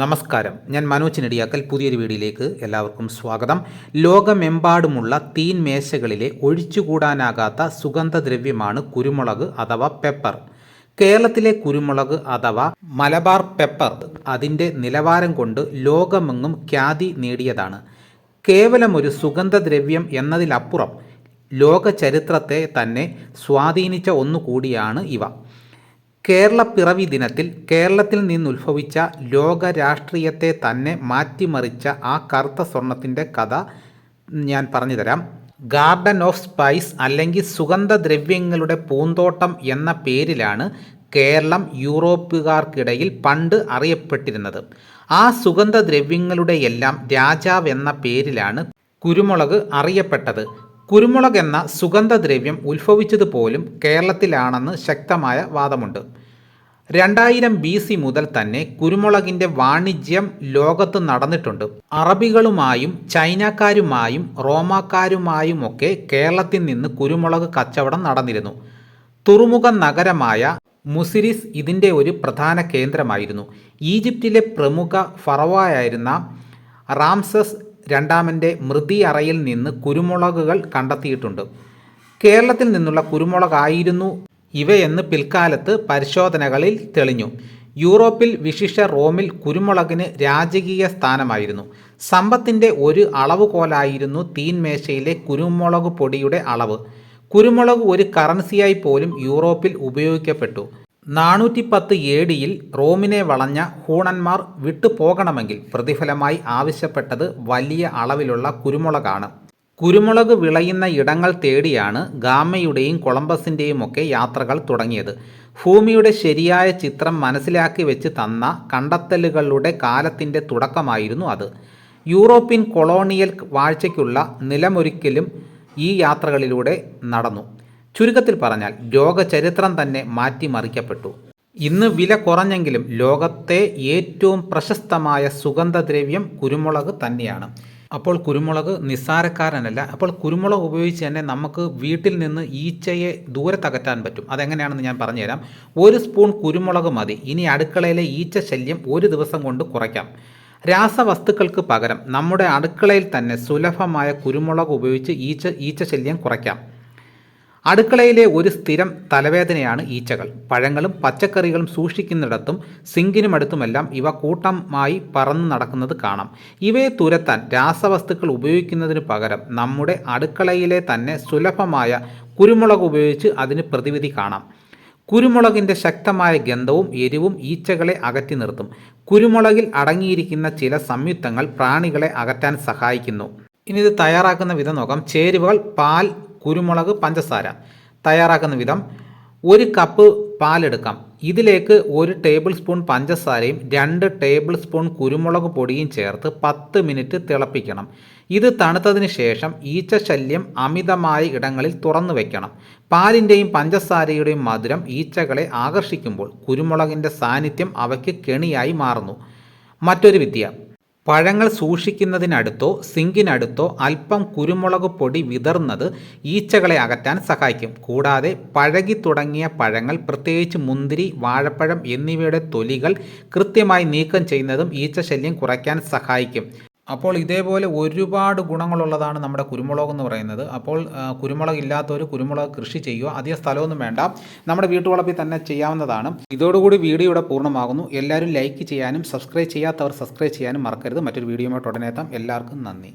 നമസ്കാരം. ഞാൻ മനോജ് നെടിയാക്കൽ. പുതിയൊരു വീഡിയോയിലേക്ക് എല്ലാവർക്കും സ്വാഗതം. ലോകമെമ്പാടുമുള്ള തീൻ മേശകളിലെ ഒഴിച്ചുകൂടാനാകാത്ത സുഗന്ധദ്രവ്യമാണ് കുരുമുളക് അഥവാ പെപ്പർ. കേരളത്തിലെ കുരുമുളക് അഥവാ മലബാർ പെപ്പർ അതിന്റെ നിലവാരം കൊണ്ട് ലോകമെങ്ങും ഖ്യാതി നേടിയതാണ്. കേവലം ഒരു സുഗന്ധദ്രവ്യം എന്നതിലപ്പുറം ലോക ചരിത്രത്തെ തന്നെ സ്വാധീനിച്ച ഒന്നുകൂടിയാണ് ഇവ. കേരള പിറവി ദിനത്തിൽ കേരളത്തിൽ നിന്നുത്ഭവിച്ച ലോക രാഷ്ട്രീയത്തെ തന്നെ മാറ്റിമറിച്ച ആ കറുത്ത സ്വർണത്തിന്റെ കഥ ഞാൻ പറഞ്ഞുതരാം ഗാർഡൻ ഓഫ് സ്പൈസ് അല്ലെങ്കിൽ സുഗന്ധദ്രവ്യങ്ങളുടെ പൂന്തോട്ടം എന്ന പേരിലാണ് കേരളം യൂറോപ്പുകാർക്കിടയിൽ പണ്ട് അറിയപ്പെട്ടിരുന്നത്. ആ സുഗന്ധദ്രവ്യങ്ങളുടെയെല്ലാം രാജാവ് എന്ന പേരിലാണ് കുരുമുളക് അറിയപ്പെട്ടത്. കുരുമുളക് എന്ന സുഗന്ധദ്രവ്യം ഉത്ഭവിച്ചത് പോലും കേരളത്തിലാണെന്ന് ശക്തമായ വാദമുണ്ട്. രണ്ടായിരം ബി സി മുതൽ തന്നെ കുരുമുളകിന്റെ വാണിജ്യം ലോകത്ത് നടന്നിട്ടുണ്ട്. അറബികളുമായും ചൈനക്കാരുമായും റോമാക്കാരുമായുമൊക്കെ കേരളത്തിൽ നിന്ന് കുരുമുളക് കച്ചവടം നടന്നിരുന്നു. തുറമുഖ നഗരമായ മുസിരിസ് ഇതിന്റെ ഒരു പ്രധാന കേന്ദ്രമായിരുന്നു. ഈജിപ്തിലെ പ്രമുഖ ഫറവായിരുന്ന റാംസസ് രണ്ടാമന്റെ മൃതി അറയിൽ നിന്ന് കുരുമുളകുകൾ കണ്ടെത്തിയിട്ടുണ്ട്. കേരളത്തിൽ നിന്നുള്ള കുരുമുളകായിരുന്നു ഇവയെന്ന് പിൽക്കാലത്ത് പരിശോധനകളിൽ തെളിഞ്ഞു. യൂറോപ്പിൽ വിശിഷ്ട റോമിൽ കുരുമുളകിന് രാജകീയ സ്ഥാനമായിരുന്നു. സമ്പത്തിന്റെ ഒരു അളവുകോലായിരുന്നു തീൻമേശയിലെ കുരുമുളക് പൊടിയുടെ അളവ്. കുരുമുളക് ഒരു കറൻസിയായി പോലും യൂറോപ്പിൽ ഉപയോഗിക്കപ്പെട്ടു. നാനൂറ്റി പത്ത് എ ഡിയിൽ റോമിനെ വളഞ്ഞ ഹൂണന്മാർ വിട്ടുപോകണമെങ്കിൽ പ്രതിഫലമായി ആവശ്യപ്പെട്ടത് വലിയ അളവിലുള്ള കുരുമുളകാണ്. കുരുമുളക് വിളയുന്ന ഇടങ്ങൾ തേടിയാണ് ഗാമയുടെയും കൊളംബസിന്റെയും ഒക്കെ യാത്രകൾ തുടങ്ങിയത്. ഭൂമിയുടെ ശരിയായ ചിത്രം മനസ്സിലാക്കി വെച്ച് തന്ന കണ്ടെത്തലുകളുടെ കാലത്തിന്റെ തുടക്കമായിരുന്നു അത്. യൂറോപ്യൻ കൊളോണിയൽ വാഴ്ചയ്ക്കുള്ള നിലമൊരുക്കലും ഈ യാത്രകളിലൂടെ നടന്നു. ചുരുക്കത്തിൽ പറഞ്ഞാൽ ലോകചരിത്രം തന്നെ മാറ്റിമറിക്കപ്പെട്ടു. ഇന്ന് വില കുറഞ്ഞെങ്കിലും ലോകത്തെ ഏറ്റവും പ്രശസ്തമായ സുഗന്ധദ്രവ്യം കുരുമുളക് തന്നെയാണ്. അപ്പോൾ കുരുമുളക് നിസ്സാരക്കാരനല്ല. അപ്പോൾ കുരുമുളക് ഉപയോഗിച്ച് തന്നെ നമുക്ക് വീട്ടിൽ നിന്ന് ഈച്ചയെ ദൂരത്തകറ്റാൻ പറ്റും. അതെങ്ങനെയാണെന്ന് ഞാൻ പറഞ്ഞുതരാം. ഒരു സ്പൂൺ കുരുമുളക് മതി. ഇനി അടുക്കളയിലെ ഈച്ച ശല്യം ഒരു ദിവസം കൊണ്ട് കുറയ്ക്കാം. രാസവസ്തുക്കൾക്ക് പകരം നമ്മുടെ അടുക്കളയിൽ തന്നെ സുലഭമായ കുരുമുളക് ഉപയോഗിച്ച് ഈച്ച ഈച്ച ശല്യം കുറയ്ക്കാം. അടുക്കളയിലെ ഒരു സ്ഥിരം തലവേദനയാണ് ഈച്ചകൾ. പഴങ്ങളും പച്ചക്കറികളും സൂക്ഷിക്കുന്നിടത്തും സിങ്കിനുമടുത്തുമെല്ലാം ഇവ കൂട്ടമായി പറന്നു നടക്കുന്നത് കാണാം. ഇവയെ തുരത്താൻ രാസവസ്തുക്കൾ ഉപയോഗിക്കുന്നതിന് പകരം നമ്മുടെ അടുക്കളയിലെ തന്നെ സുലഭമായ കുരുമുളക് ഉപയോഗിച്ച് അതിന് പ്രതിവിധി കാണാം. കുരുമുളകിന്റെ ശക്തമായ ഗന്ധവും എരിവും ഈച്ചകളെ അകറ്റി നിർത്തും. കുരുമുളകിൽ അടങ്ങിയിരിക്കുന്ന ചില സംയുക്തങ്ങൾ പ്രാണികളെ അകറ്റാൻ സഹായിക്കുന്നു. ഇനി ഇത് തയ്യാറാക്കുന്ന വിധം നോക്കാം. ചേരുവകൾ പാൽ കുരുമുളക് പഞ്ചസാര തയ്യാറാക്കുന്ന വിധം ഒരു കപ്പ് പാലെടുക്കാം. ഇതിലേക്ക് ഒരു ടേബിൾ സ്പൂൺ പഞ്ചസാരയും രണ്ട് ടേബിൾ സ്പൂൺ കുരുമുളക് പൊടിയും ചേർത്ത് പത്ത് മിനിറ്റ് തിളപ്പിക്കണം. ഇത് തണുത്തതിന് ശേഷം ഈച്ച ശല്യം അമിതമായ ഇടങ്ങളിൽ തുറന്നു വയ്ക്കണം പാലിന്റെയും പഞ്ചസാരയുടെയും മധുരം ഈച്ചകളെ ആകർഷിക്കുമ്പോൾ കുരുമുളകിന്റെ സാന്നിധ്യം അവയ്ക്ക് കെണിയായി മാറുന്നു. മറ്റൊരു വിദ്യ പഴങ്ങൾ സൂക്ഷിക്കുന്നതിനടുത്തോ സിങ്കിനടുത്തോ അല്പം കുരുമുളക് പൊടി വിതർന്നത് ഈച്ചകളെ അകറ്റാൻ സഹായിക്കും. കൂടാതെ പഴകി തുടങ്ങിയ പഴങ്ങൾ പ്രത്യേകിച്ച് മുന്തിരി വാഴപ്പഴം എന്നിവയുടെ തൊലികൾ കൃത്യമായി നീക്കം ചെയ്യുന്നതും ഈച്ച ശല്യം കുറയ്ക്കാൻ സഹായിക്കും. അപ്പോൾ ഇതേപോലെ ഒരുപാട് ഗുണങ്ങളുള്ളതാണ് നമ്മുടെ കുരുമുളക് എന്ന് പറയുന്നത്. അപ്പോൾ കുരുമുളക് ഇല്ലാത്തവർ കുരുമുളക് കൃഷി ചെയ്യുക. അധികം സ്ഥലമൊന്നും വേണ്ട. നമ്മുടെ വീട്ടുവളപ്പിൽ തന്നെ ചെയ്യാവുന്നതാണ്. ഇതോടുകൂടി വീഡിയോ ഇവിടെ പൂർണമാകുന്നു. എല്ലാവരും ലൈക്ക് ചെയ്യാനും സബ്സ്ക്രൈബ് ചെയ്യാത്തവർ സബ്സ്ക്രൈബ് ചെയ്യാനും മറക്കരുത്. മറ്റൊരു വീഡിയോയുമായിട്ട് ഉടനെ എത്താം. എല്ലാവർക്കും നന്ദി.